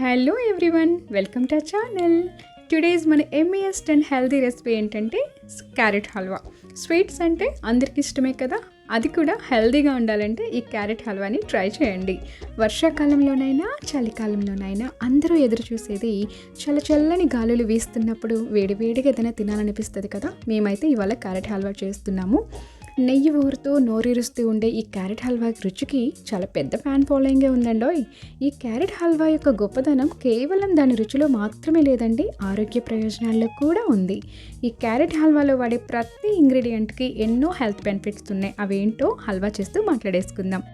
Hello everyone welcome to channel today's మన ఎంఈఎస్ట్ and healthy recipe ఏంటంటే carrot halwa sweets అంటే అందరికి ఇష్టమే కదా? అది కూడా హెల్దీగా ఉండాలంటే ఈ క్యారెట్ హల్వాని ట్రై చేయండి. వర్షాకాలంలోనైనా చలికాలంలోనైనా అందరూ ఎదురు చూసేది చల్ల చల్లని గాలులు వీస్తున్నప్పుడు వేడివేడిగా ఏదైనా తినాలనిపిస్తుంది కదా? మేమైతే ఇవాళ క్యారెట్ హల్వా చేస్తున్నాము. నెయ్యి ఊరుతూ నోరిరుస్తూ ఉండే ఈ క్యారెట్ హల్వా రుచికి చాలా పెద్ద ఫ్యాన్ ఫాలోయింగే ఉందండోయ్. ఈ క్యారెట్ హల్వా యొక్క గొప్పదనం కేవలం దాని రుచిలో మాత్రమే లేదండి ఆరోగ్య ప్రయోజనాల్లో కూడా ఉంది. ఈ క్యారెట్ హల్వాలో వాడే ప్రతి ఇంగ్రీడియంట్కి ఎన్నో హెల్త్ బెనిఫిట్స్ ఉన్నాయి. అవేంటో హల్వా చేస్తూ మాట్లాడేసుకుందాం.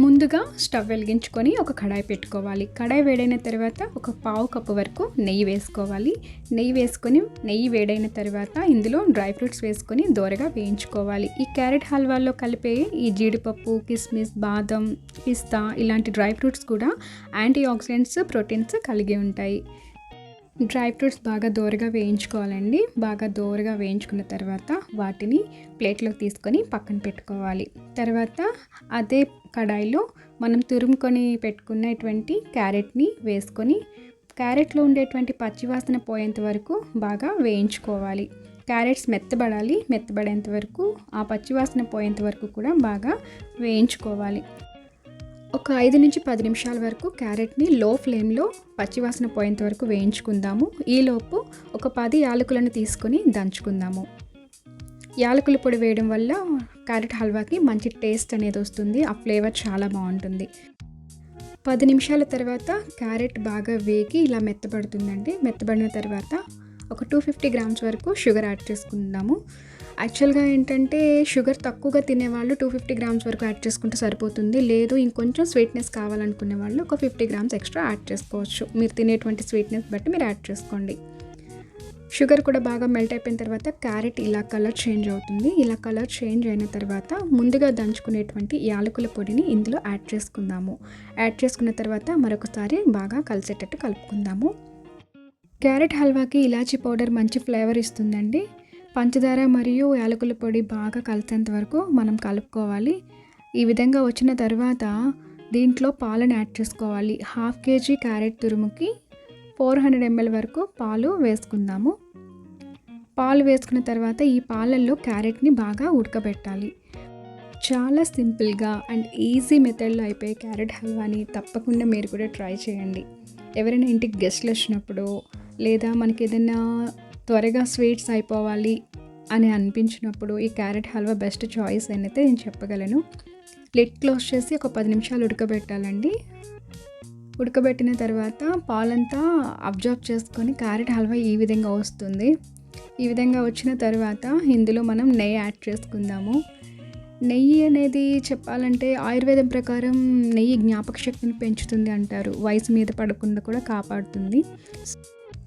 ముందుగా స్టవ్ వెలిగించుకొని ఒక కడాయి పెట్టుకోవాలి. కడాయి వేడైన తర్వాత ఒక పావు కప్పు వరకు నెయ్యి వేసుకోవాలి. నెయ్యి వేసుకొని నెయ్యి వేడైన తర్వాత ఇందులో డ్రై ఫ్రూట్స్ వేసుకొని దోరగా వేయించుకోవాలి. ఈ క్యారెట్ హల్వాలో కలిపే ఈ జీడిపప్పు కిస్మిస్ బాదం పిస్తా ఇలాంటి డ్రై ఫ్రూట్స్ కూడా యాంటీ ఆక్సిడెంట్స్ ప్రోటీన్స్ కలిగి ఉంటాయి. డ్రై ఫ్రూట్స్ బాగా దోరగా వేయించుకోవాలండి. బాగా దోరగా వేయించుకున్న తర్వాత వాటిని ప్లేట్లోకి తీసుకొని పక్కన పెట్టుకోవాలి. తర్వాత అదే కడాయిలో మనం తురుముకొని పెట్టుకున్నటువంటి క్యారెట్ని వేసుకొని క్యారెట్లో ఉండేటువంటి పచ్చివాసన పోయేంత వరకు బాగా వేయించుకోవాలి. క్యారెట్స్ మెత్తబడాలి. మెత్తబడేంత వరకు ఆ పచ్చివాసన పోయేంత వరకు కూడా బాగా వేయించుకోవాలి. ఒక ఐదు నుంచి పది నిమిషాల వరకు క్యారెట్ని లో ఫ్లేమ్లో పచ్చివాసన పోయేంత వరకు వేయించుకుందాము. ఈలోపు ఒక పది యాలకులను తీసుకొని దంచుకుందాము. యాలకుల పొడి వేయడం వల్ల క్యారెట్ హల్వాకి మంచి టేస్ట్ అనేది వస్తుంది. ఆ ఫ్లేవర్ చాలా బాగుంటుంది. పది నిమిషాల తర్వాత క్యారెట్ బాగా వేగి ఇలా మెత్తబడుతుందండి. మెత్తబడిన తర్వాత ఒక టూ ఫిఫ్టీ గ్రామ్స్ వరకు షుగర్ యాడ్ చేసుకుందాము. యాక్చువల్గా ఏంటంటే షుగర్ తక్కువగా తినేవాళ్ళు టూ ఫిఫ్టీ గ్రామ్స్ వరకు యాడ్ చేసుకుంటే సరిపోతుంది. లేదు ఇంకొంచెం స్వీట్నెస్ కావాలనుకునే వాళ్ళు ఒక ఫిఫ్టీ గ్రామ్స్ ఎక్స్ట్రా యాడ్ చేసుకోవచ్చు. మీరు తినేటువంటి స్వీట్నెస్ బట్టి మీరు యాడ్ చేసుకోండి. షుగర్ కూడా బాగా మెల్ట్ అయిపోయిన తర్వాత క్యారెట్ ఇలా కలర్ చేంజ్ అవుతుంది. ఇలా కలర్ చేంజ్ అయిన తర్వాత ముందుగా దంచుకునేటువంటి యాలకుల పొడిని ఇందులో యాడ్ చేసుకుందాము. యాడ్ చేసుకున్న తర్వాత మరొకసారి బాగా కలిసేటట్టు కలుపుకుందాము. క్యారెట్ హల్వాకి ఇలాచీ పౌడర్ మంచి ఫ్లేవర్ ఇస్తుందండి. పంచదార మరియు యాలకుల పొడి బాగా కలిసేంత వరకు మనం కలుపుకోవాలి. ఈ విధంగా వచ్చిన తర్వాత దీంట్లో పాలను యాడ్ చేసుకోవాలి. హాఫ్ కేజీ క్యారెట్ తురుముకి ఫోర్ హండ్రెడ్ ఎంఎల్ వరకు పాలు వేసుకుందాము. పాలు వేసుకున్న తర్వాత ఈ పాలల్లో క్యారెట్ని బాగా ఉడకబెట్టాలి. చాలా సింపుల్గా అండ్ ఈజీ మెథడ్లో అయిపోయే క్యారెట్ హల్వాని తప్పకుండా మీరు కూడా ట్రై చేయండి. ఎవరైనా ఇంటికి గెస్ట్లు వచ్చినప్పుడు లేదా మనకి ఏదైనా త్వరగా స్వీట్స్ అయిపోవాలి అని అనిపించినప్పుడు ఈ క్యారెట్ హల్వా బెస్ట్ చాయిస్ అయితే నేను చెప్పగలను. లిడ్ క్లోజ్ చేసి ఒక పది నిమిషాలు ఉడకబెట్టాలండి. ఉడకబెట్టిన తర్వాత పాలంతా అబ్జర్వ్ చేసుకొని క్యారెట్ హల్వా ఈ విధంగా వస్తుంది. ఈ విధంగా వచ్చిన తర్వాత ఇందులో మనం నెయ్యి యాడ్ చేసుకుందాము. నెయ్యి అనేది చెప్పాలంటే ఆయుర్వేదం ప్రకారం నెయ్యి జ్ఞాపక శక్తిని పెంచుతుంది అంటారు. వయసు మీద పడకుండా కూడా కాపాడుతుంది.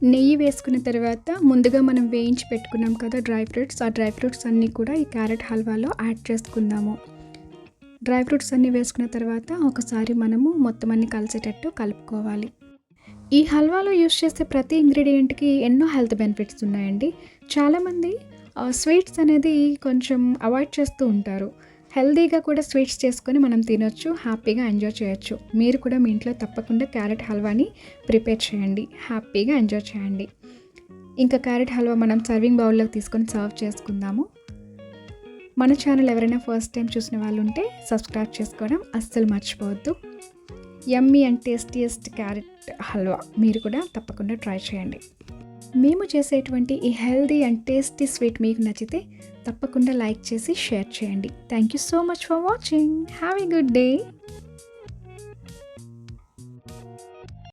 నెయ్యి వేసుకున్న తర్వాత ముందుగా మనం వేయించి పెట్టుకున్నాం కదా డ్రై ఫ్రూట్స్. ఆ డ్రై ఫ్రూట్స్ అన్నీ కూడా ఈ క్యారెట్ హల్వాలో యాడ్ చేసుకుందాము. డ్రై ఫ్రూట్స్ అన్నీ వేసుకున్న తర్వాత ఒకసారి మనము మొత్తం అన్ని కలిసేటట్టు కలుపుకోవాలి. ఈ హల్వాలో యూస్ చేసే ప్రతి ఇంగ్రీడియంట్కి ఎన్నో హెల్త్ బెనిఫిట్స్ ఉన్నాయండి. చాలామంది స్వీట్స్ అనేది కొంచెం అవాయిడ్ చేస్తూ ఉంటారు. హెల్దీగా కూడా స్వీట్స్ చేసుకొని మనం తినొచ్చు హ్యాపీగా ఎంజాయ్ చేయొచ్చు. మీరు కూడా మీ ఇంట్లో తప్పకుండా క్యారెట్ హల్వాని ప్రిపేర్ చేయండి హ్యాపీగా ఎంజాయ్ చేయండి. ఇంకా క్యారెట్ హల్వా మనం సర్వింగ్ బౌల్లోకి తీసుకొని సర్వ్ చేసుకుందాము. మన ఛానల్ ఎవరైనా ఫస్ట్ టైం చూసిన వాళ్ళు ఉంటే సబ్స్క్రైబ్ చేసుకోవడం అస్సలు మర్చిపోవద్దు. Yummy and tastiest carrot halwa మీరు కూడా తప్పకుండా ట్రై చేయండి. మేము చేసేటువంటి ఈ హెల్దీ అండ్ టేస్టీ స్వీట్ మీకు నచ్చితే తప్పకుండా లైక్ చేసి షేర్ చేయండి. Thank you so much for watching have a good day